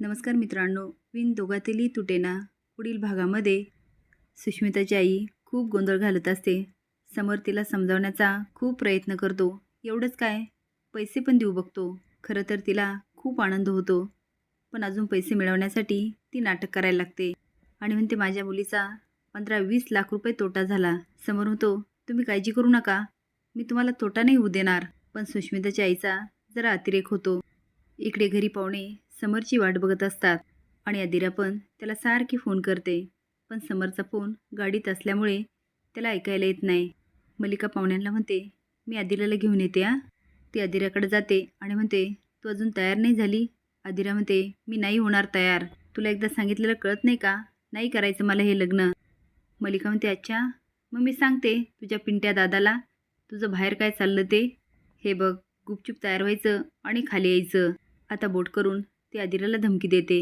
नमस्कार मित्रांनो विन दोघातीलही तुटेना पुढील भागामध्ये सुष्मिताची आई खूप गोंधळ घालत असते. समोर तिला समजावण्याचा खूप प्रयत्न करतो. एवढंच काय? पैसे पण देऊ बघतो. खरं तर तिला खूप आनंद होतो. पण अजून पैसे मिळवण्यासाठी ती नाटक करायला लागते. आणि म्हणते माझ्या मुलीचा पंधरा वीस लाख रुपये तोटा झाला. समोर होतो तुम्ही काळजी करू नका. मी तुम्हाला तोटा नाही होऊ देणार. पण सुष्मिताच्या आईचा जरा अतिरेक होतो. इकडे घरी पाहुणे समरची वाट बघत असतात. आणि अदिरा पण त्याला सारखी फोन करते. पण समरचा फोन गाडीत असल्यामुळे त्याला ऐकायला येत नाही. मल्लिका पाहुण्यांना म्हणते मी अदिराला घेऊन येते आ ती आदिराकडे जाते आणि म्हणते तू अजून तयार नाही झाली? आदिरा म्हणते मी नाही होणार तयार. तुला एकदा सांगितलेलं कळत नाही का? नाही करायचं मला हे लग्न. मल्लिका म्हणते अच्छा. मग मी सांगते तुझ्या पिंट्या दादाला. तुझं बाहेर काय चाललं ते? हे बघ गुपचूप तयार व्हायचं आणि खाली यायचं. आता बोट करून ती आदिराला धमकी देते.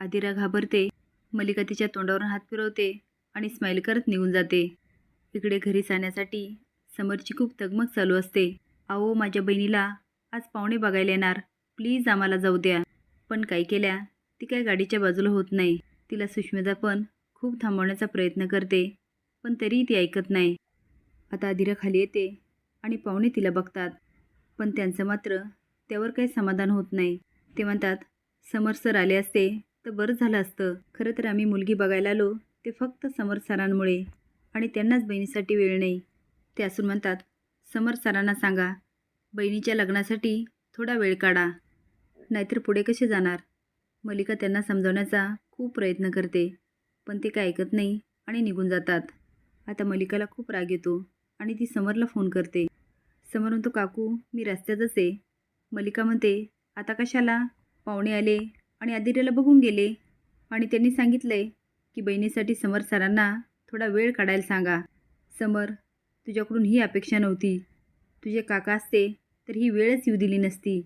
आदिरा घाबरते मलिका तिच्या तोंडावरून हात फिरवते आणि स्माईल करत निघून जाते. इकडे घरी जाण्यासाठी समरची खूप तगमग चालू असते. अहो माझ्या बहिणीला आज पाहुणे बघायला येणार. प्लीज आम्हाला जाऊ द्या. पण काय केल्या ती काय गाडीच्या बाजूला होत नाही. तिला सुष्मिता पण खूप थांबवण्याचा प्रयत्न करते पण तरीही ती ऐकत नाही. आता आदिरा खाली येते आणि पाहुणे तिला बघतात. पण त्यांचं मात्र त्यावर काही समाधान होत नाही. ते म्हणतात समर सर आले असते तर बरं झालं असतं. खरं तर आम्ही मुलगी बघायला आलो ते फक्त समर सरांमुळे. आणि त्यांनाच बहिणीसाठी वेळ नाही. ते असून म्हणतात समर सरांना सांगा. बहिणीच्या लग्नासाठी थोडा वेळ काढा. नाहीतर पुढे कसे जाणार? मलिका त्यांना समजवण्याचा खूप प्रयत्न करते पण ते काय ऐकत नाही आणि निघून जातात. आता मलिकाला खूप राग येतो आणि ती समरला फोन करते. समर म्हणतो काकू मी रस्त्यातच आहे. मलिका म्हणते आता कशाला? पाहुणे आले आणि आदिर्याला बघून गेले आणि त्यांनी सांगितलं आहे की बहिणीसाठी समर सरांना थोडा वेळ काढायला सांगा. समर तुझ्याकडून ही अपेक्षा नव्हती. तुझे काका असते तर ही वेळच येऊ दिली नसती.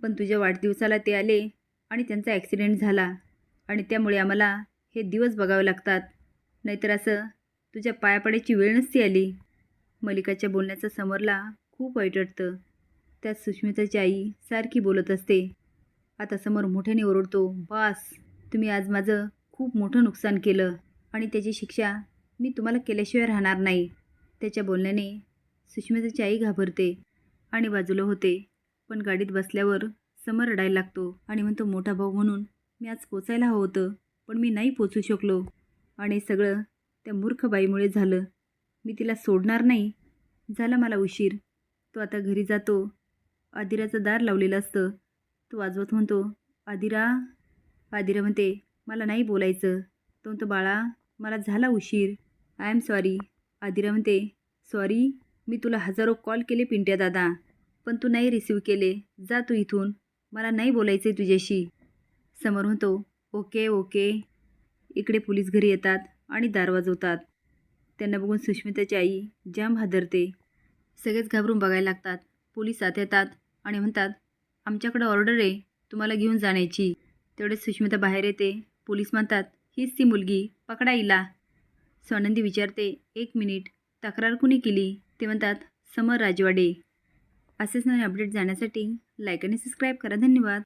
पण तुझ्या वाढदिवसाला ते आले आणि त्यांचा ॲक्सिडेंट झाला आणि त्यामुळे आम्हाला हे दिवस बघावे लागतात. नाहीतर असं तुझ्या पाया पडायची वेळ नसती आली. मलिकाच्या बोलण्याचा समरला खूप वाईट वाटतं त्यात सुष्मिताची आई सारखी बोलत असते. आता समोर मोठ्याने ओरडतो बास तुम्ही आज माझं खूप मोठं नुकसान केलं आणि त्याची शिक्षा मी तुम्हाला केल्याशिवाय राहणार नाही. त्याच्या बोलण्याने सुष्मिताची आई घाबरते आणि बाजूला होते पण गाडीत बसल्यावर समर रडायला लागतो आणि म्हणतो मोठा भाऊ म्हणून मी आज पोचायला हवं होतं पण मी नाही पोचू शकलो. आणि सगळं त्या मूर्ख बाईमुळे झालं. मी तिला सोडणार नाही झाला मला उशीर. तो आता घरी जातो. आदिराचं दार लावलेलं असतं. तो वाजवत म्हणतो आदिरा आदिरा म्हणते मला नाही बोलायचं. तो म्हणतो बाळा मला झाला उशीर. आय एम सॉरी आदिरा म्हणते सॉरी मी तुला हजारो कॉल केले पिंट्या दादा पण तू नाही रिसीव केले. जा तू इथून. मला नाही बोलायचं आहे तुझ्याशी. समोर म्हणतो ओके ओके. इकडे पोलीस घरी येतात आणि दार वाजवतात. त्यांना बघून सुष्मिताची आई जाम हादरते. सगळेच घाबरून बघायला लागतात. पोलीस आत येतात आणि म्हणतात आमच्याकडं ऑर्डर आहे तुम्हाला घेऊन जाण्याची. तेवढे सुष्मिता बाहेर येते. पोलीस म्हणतात हीच ती मुलगी पकडा इला स्वानंदी विचारते एक मिनिट तक्रार कुणी केली? ते म्हणतात समर राजवाडे. असेच नवीन अपडेट जाण्यासाठी लाईक आणि सबस्क्राईब करा. धन्यवाद.